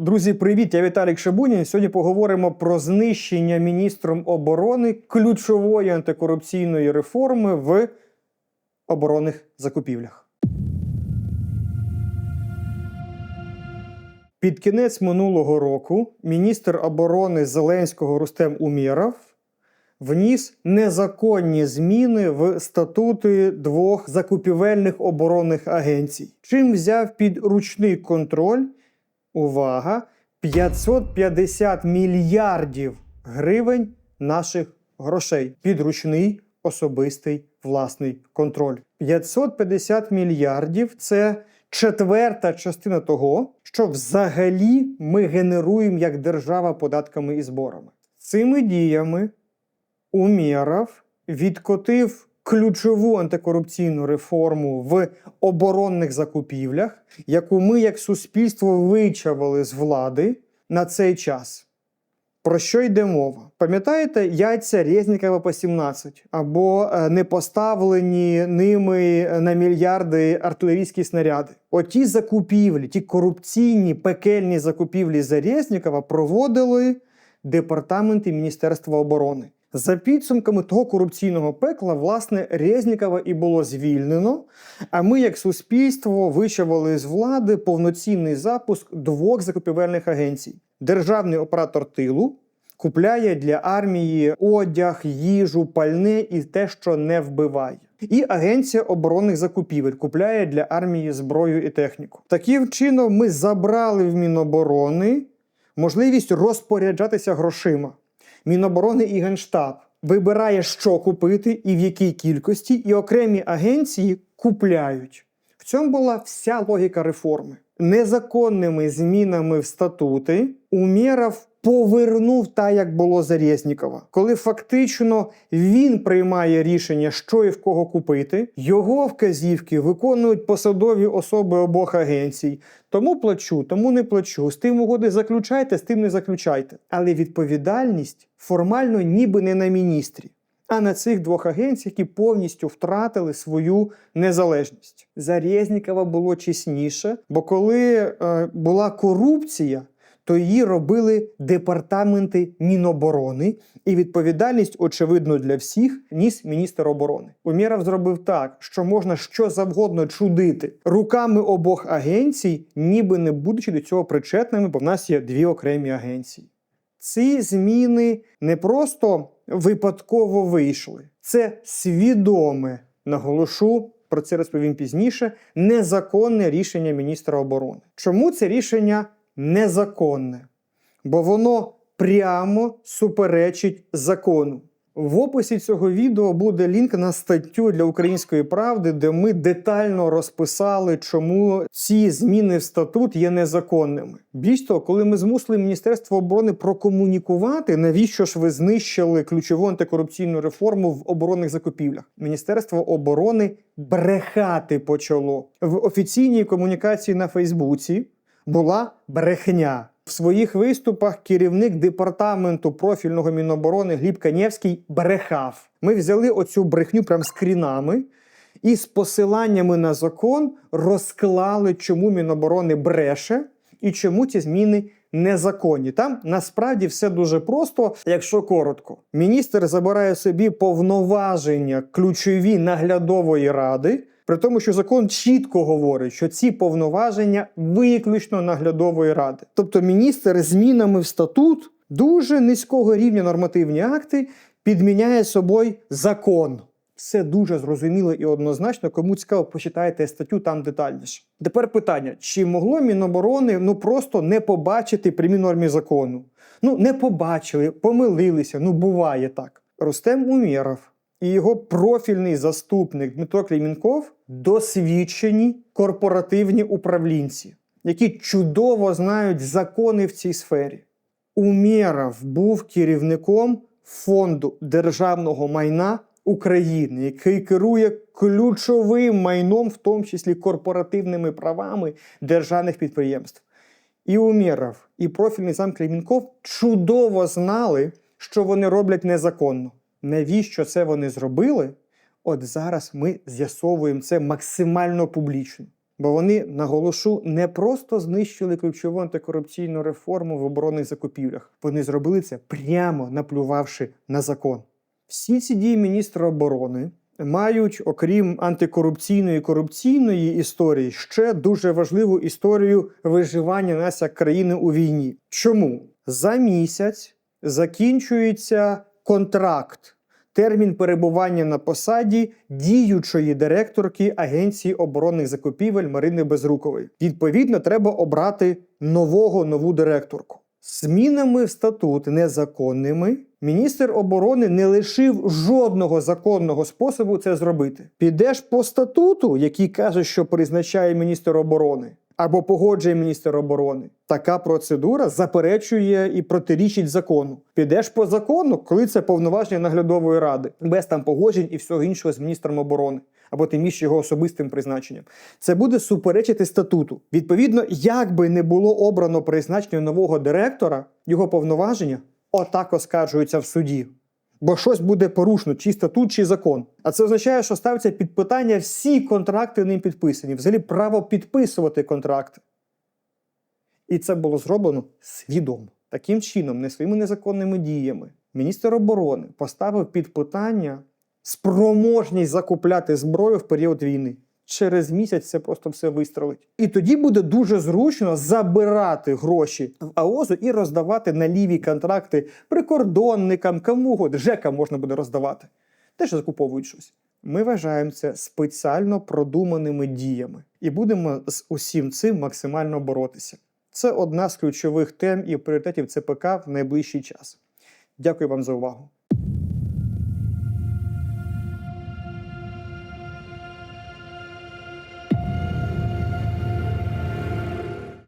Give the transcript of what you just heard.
Друзі, привіт! Я Віталік Шабунін. Сьогодні поговоримо про знищення міністром оборони ключової антикорупційної реформи в оборонних закупівлях. Під кінець минулого року міністр оборони Зеленського Рустем Умєров вніс незаконні зміни в статути двох закупівельних оборонних агенцій, чим взяв під ручний контроль увага 550 мільярдів гривень наших грошей під ручний особистий власний контроль. 550 мільярдів це четверта частина того, що взагалі ми генеруємо як держава податками і зборами. Цими діями Умєров відкотив ключову антикорупційну реформу в оборонних закупівлях, яку ми як суспільство вичавили з влади на цей час. Про що йде мова? Пам'ятаєте яйця Резнікова по 17 або е, не поставлені ними на мільярди артилерійські снаряди? Оті закупівлі, ті корупційні пекельні закупівлі за Резнікова проводили департаменти Міністерства оборони. За підсумками того корупційного пекла, власне, Резнікова і було звільнено. А ми, як суспільство, вичавили з влади повноцінний запуск двох закупівельних агенцій. Державний оператор тилу купляє для армії одяг, їжу, пальне і те, що не вбиває. І агенція оборонних закупівель купляє для армії зброю і техніку. Таким чином, ми забрали в Міноборони можливість розпоряджатися грошима. Міноборони і Генштаб вибирає, що купити і в якій кількості, і окремі агенції купляють. В цьому була вся логіка реформи. Незаконними змінами в статути Умєров повернув так, як було за Резнікова, коли фактично він приймає рішення, що і в кого купити. Його вказівки виконують посадові особи обох агенцій. Тому плачу, тому не плачу. З тим угоди заключайте, з тим не заключайте. Але відповідальність формально ніби не на міністрі, а на цих двох агенціях, які повністю втратили свою незалежність. За Резнікова було чесніше, бо коли е, була корупція, то її робили департаменти Міноборони, і відповідальність, очевидно, для всіх ніс міністр оборони. Умєров зробив так, що можна що завгодно чудити руками обох агенцій, ніби не будучи до цього причетними, бо в нас є дві окремі агенції. Ці зміни не просто випадково вийшли, це свідоме наголошу. Про це розповім пізніше. Незаконне рішення міністра оборони. Чому це рішення незаконне? Бо воно прямо суперечить закону. В описі цього відео буде лінк на статтю для української правди, де ми детально розписали, чому ці зміни в статут є незаконними. Більш того, коли ми змусили Міністерство оборони прокомунікувати, навіщо ж ви знищили ключову антикорупційну реформу в оборонних закупівлях? Міністерство оборони брехати почало в офіційній комунікації на Фейсбуці. Була брехня. В своїх виступах керівник департаменту профільного Міноборони Гліб Канєвський брехав. Ми взяли оцю брехню прям скрінами і з посиланнями на закон розклали, чому Міноборони бреше і чому ці зміни незаконні. Там насправді все дуже просто, якщо коротко. Міністр забирає собі повноваження ключові наглядової ради. При тому, що закон чітко говорить, що ці повноваження виключно наглядової ради. Тобто міністр змінами в статут дуже низького рівня нормативні акти підміняє собою закон. Все дуже зрозуміло і однозначно. Кому цікаво, почитайте статтю там детальніше. Тепер питання: чи могло Міноборони ну просто не побачити прямі нормі закону? Ну не побачили, помилилися. Ну буває так. Рустем Умєров і його профільний заступник Дмитро Клімінков досвідчені корпоративні управлінці, які чудово знають закони в цій сфері. Умєров був керівником фонду державного майна України, який керує ключовим майном, в тому числі корпоративними правами державних підприємств. І Умєров, і профільний зам Клімінков чудово знали, що вони роблять незаконно. Навіщо це вони зробили? От зараз ми з'ясовуємо це максимально публічно. Бо вони, наголошу, не просто знищили ключову антикорупційну реформу в оборонних закупівлях. Вони зробили це прямо наплювавши на закон. Всі ці дії міністра оборони мають, окрім антикорупційної корупційної історії, ще дуже важливу історію виживання нас як країни у війні. Чому за місяць закінчується контракт, термін перебування на посаді діючої директорки Агенції оборонних закупівель Марини Безрукової? Відповідно, треба обрати нового нову директорку. Змінами в статут незаконними міністр оборони не лишив жодного законного способу це зробити. Підеш по статуту, який каже, що призначає міністр оборони, або погоджує міністр оборони. Така процедура заперечує і протирічить закону. Підеш по закону, коли це повноваження наглядової ради, без там погоджень і всього іншого з міністром оборони. Або тим більше його особистим призначенням, це буде суперечити статуту. Відповідно, як би не було обрано призначення нового директора, його повноваження отак оскаржуються в суді. Бо щось буде порушено, чи статут, чи закон. А це означає, що ставиться під питання всі контракти ним підписані, взагалі право підписувати контракти. І це було зроблено свідомо. Таким чином, не своїми незаконними діями, міністр оборони поставив під питання спроможність закупляти зброю в період війни. Через місяць це просто все вистрелить. І тоді буде дуже зручно забирати гроші в АОЗу і роздавати на ліві контракти прикордонникам, кому угодно. ЖЕКам можна буде роздавати. Теж закуповують щось. Ми вважаємо це спеціально продуманими діями і будемо з усім цим максимально боротися. Це одна з ключових тем і пріоритетів ЦПК в найближчий час. Дякую вам за увагу.